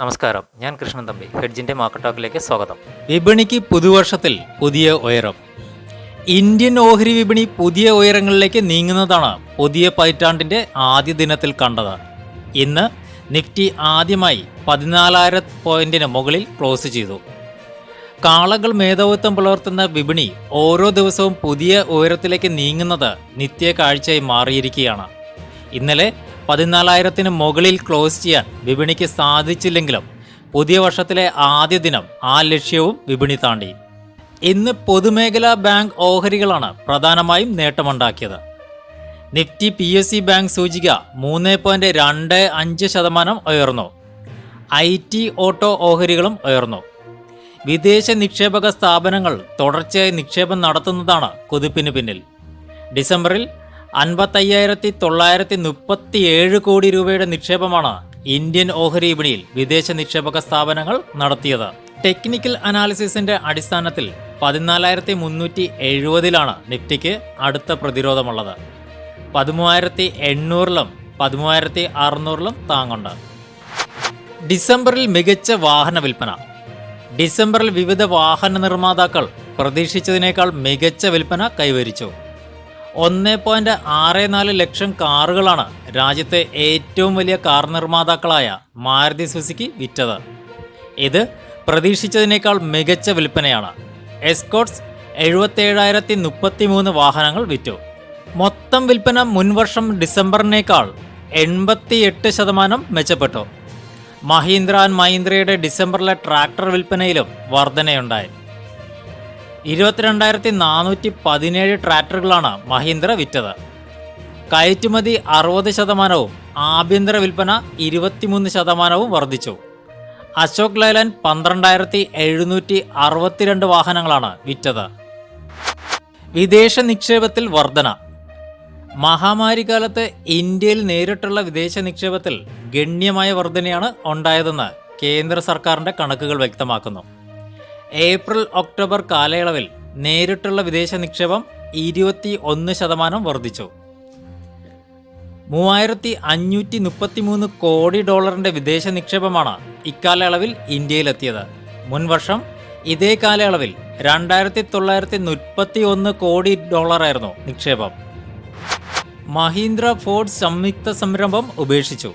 നമസ്കാരം. ഞാൻ കൃഷ്ണൻ തമ്പി. ഹെഡ്ജിന്റെ മാർക്കറ്റോക്കിലേക്ക് സ്വാഗതം. വിപണിക്ക് പുതുവർഷത്തിൽ പുതിയ ഉയരം. ഇന്ത്യൻ ഓഹരി വിപണി പുതിയ ഉയരങ്ങളിലേക്ക് നീങ്ങുന്നതാണ് പുതിയ പതിറ്റാണ്ടിന്റെ ആദ്യ ദിനത്തിൽ കണ്ടത്. ഇന്ന് നിഫ്റ്റി ആദ്യമായി പതിനാലായിരം പോയിന്റിന് മുകളിൽ ക്ലോസ് ചെയ്തു. കാളകൾ മേധാവിത്വം പുലർത്തുന്ന വിപണി ഓരോ ദിവസവും പുതിയ ഉയരത്തിലേക്ക് നീങ്ങുന്നത് നിത്യ കാഴ്ചയായി മാറിയിരിക്കുകയാണ്. ഇന്നലെ പതിനാലായിരത്തിന് മുകളിൽ ക്ലോസ് ചെയ്യാൻ വിപണിക്ക് സാധിച്ചില്ലെങ്കിലും പുതിയ വർഷത്തിലെ ആദ്യ ദിനം ആ ലക്ഷ്യവും വിപണി താണ്ടി. ഇന്ന് പൊതുമേഖലാ ബാങ്ക് ഓഹരികളാണ് പ്രധാനമായും നേട്ടമുണ്ടാക്കിയത്. Nifty P S C bank സൂചിക മൂന്ന് പോയിന്റ് രണ്ട് അഞ്ച് ശതമാനം ഉയർന്നു. ഐ ടി ഓട്ടോ ഓഹരികളും ഉയർന്നു. വിദേശ നിക്ഷേപക സ്ഥാപനങ്ങൾ തുടർച്ചയായി നിക്ഷേപം നടത്തുന്നതാണ് കുതിപ്പിന് പിന്നിൽ. ഡിസംബറിൽ അൻപത്തയ്യായിരത്തി തൊള്ളായിരത്തി മുപ്പത്തി ഏഴ് കോടി രൂപയുടെ നിക്ഷേപമാണ് ഇന്ത്യൻ ഓഹരി വിപണിയിൽ വിദേശ നിക്ഷേപക സ്ഥാപനങ്ങൾ നടത്തിയത്. ടെക്നിക്കൽ അനാലിസിസിന്റെ അടിസ്ഥാനത്തിൽ പതിനാലായിരത്തി മുന്നൂറ്റി എഴുപതിലാണ് നിഫ്റ്റിക്ക് അടുത്ത പ്രതിരോധമുള്ളത്. പതിമൂവായിരത്തി എണ്ണൂറിലും പതിമൂവായിരത്തി അറുന്നൂറിലും താങ്ങുണ്ട്. ഡിസംബറിൽ മികച്ച വാഹന വിൽപ്പന. ഡിസംബറിൽ വിവിധ വാഹന നിർമ്മാതാക്കൾ പ്രതീക്ഷിച്ചതിനേക്കാൾ മികച്ച വിൽപ്പന കൈവരിച്ചു. ഒന്ന് പോയിന്റ് ആറ് നാല് ലക്ഷം കാറുകളാണ് രാജ്യത്തെ ഏറ്റവും വലിയ കാർ നിർമ്മാതാക്കളായ മാരുതി സുസുക്കി വിറ്റത്. ഇത് പ്രതീക്ഷിച്ചതിനേക്കാൾ മികച്ച വിൽപ്പനയാണ്. എസ്കോട്ട്സ് എഴുപത്തേഴായിരത്തി മുപ്പത്തി മൂന്ന് വാഹനങ്ങൾ വിറ്റു. മൊത്തം വിൽപ്പന മുൻവർഷം ഡിസംബറിനേക്കാൾ എൺപത്തി എട്ട് ശതമാനം മെച്ചപ്പെട്ടു. മഹീന്ദ്ര ആൻഡ് മഹീന്ദ്രയുടെ ഡിസംബറിലെ ട്രാക്ടർ വിൽപ്പനയിലും വർധനയുണ്ടായി. ഇരുപത്തിരണ്ടായിരത്തി നാനൂറ്റി പതിനേഴ് ട്രാക്ടറുകളാണ് മഹീന്ദ്ര വിറ്റത്. കയറ്റുമതി അറുപത് ശതമാനവും ആഭ്യന്തര വിൽപ്പന ഇരുപത്തിമൂന്ന് ശതമാനവും വർദ്ധിച്ചു. അശോക് ലൈലാൻഡ് പന്ത്രണ്ടായിരത്തി എഴുന്നൂറ്റി അറുപത്തിരണ്ട് വാഹനങ്ങളാണ് വിറ്റത്. വിദേശ നിക്ഷേപത്തിൽ വർധന. മഹാമാരി കാലത്ത് ഇന്ത്യയിൽ നേരിട്ടുള്ള വിദേശ നിക്ഷേപത്തിൽ ഗണ്യമായ വർധനയാണ് ഉണ്ടായതെന്ന് കേന്ദ്ര സർക്കാരിന്റെ കണക്കുകൾ വ്യക്തമാക്കുന്നു. ഏപ്രിൽ ഒക്ടോബർ കാലയളവിൽ നേരിട്ടുള്ള വിദേശ നിക്ഷേപം ഇരുപത്തി ഒന്ന് ശതമാനം വർദ്ധിച്ചു. മൂവായിരത്തി അഞ്ഞൂറ്റി മുപ്പത്തി മൂന്ന് കോടി ഡോളറിന്റെ വിദേശ നിക്ഷേപമാണ് ഇക്കാലയളവിൽ ഇന്ത്യയിലെത്തിയത്. മുൻവർഷം ഇതേ കാലയളവിൽ രണ്ടായിരത്തി തൊള്ളായിരത്തി മുപ്പത്തി ഒന്ന് കോടി ഡോളറായിരുന്നു നിക്ഷേപം. മഹീന്ദ്ര ഫോർഡ് സംയുക്ത സംരംഭം ഉപേക്ഷിച്ചു.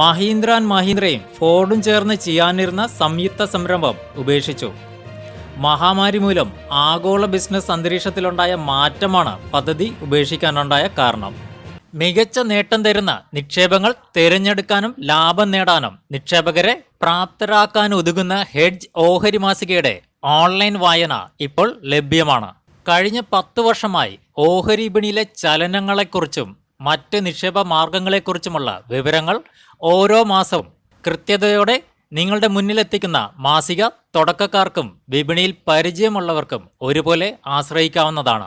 മഹീന്ദ്ര ആൻഡ് മഹീന്ദ്രയും ഫോർഡും ചേർന്ന് ചെയ്യാനിരുന്ന സംയുക്ത സംരംഭം ഉപേക്ഷിച്ചു. മഹാമാരി മൂലം ആഗോള ബിസിനസ് അന്തരീക്ഷത്തിലുണ്ടായ മാറ്റമാണ് പദ്ധതി ഉപേക്ഷിക്കാനുണ്ടായ കാരണം. മികച്ച നേട്ടം തരുന്ന നിക്ഷേപങ്ങൾ തിരഞ്ഞെടുക്കാനും ലാഭം നേടാനും നിക്ഷേപകരെ പ്രാപ്തരാക്കാൻ ഒതുങ്ങുന്ന ഹെഡ്ജ് ഓഹരി മാസികയുടെ ഓൺലൈൻ വായന ഇപ്പോൾ ലഭ്യമാണ്. കഴിഞ്ഞ പത്തു വർഷമായി ഓഹരി വിപണിയിലെ ചലനങ്ങളെക്കുറിച്ചും മറ്റ് നിക്ഷേപ മാർഗങ്ങളെക്കുറിച്ചുമുള്ള വിവരങ്ങൾ ഓരോ മാസവും കൃത്യതയോടെ നിങ്ങളുടെ മുന്നിലെത്തിക്കുന്ന മാസിക തുടക്കക്കാർക്കും വിപണിയിൽ പരിചയമുള്ളവർക്കും ഒരുപോലെ ആശ്രയിക്കാവുന്നതാണ്.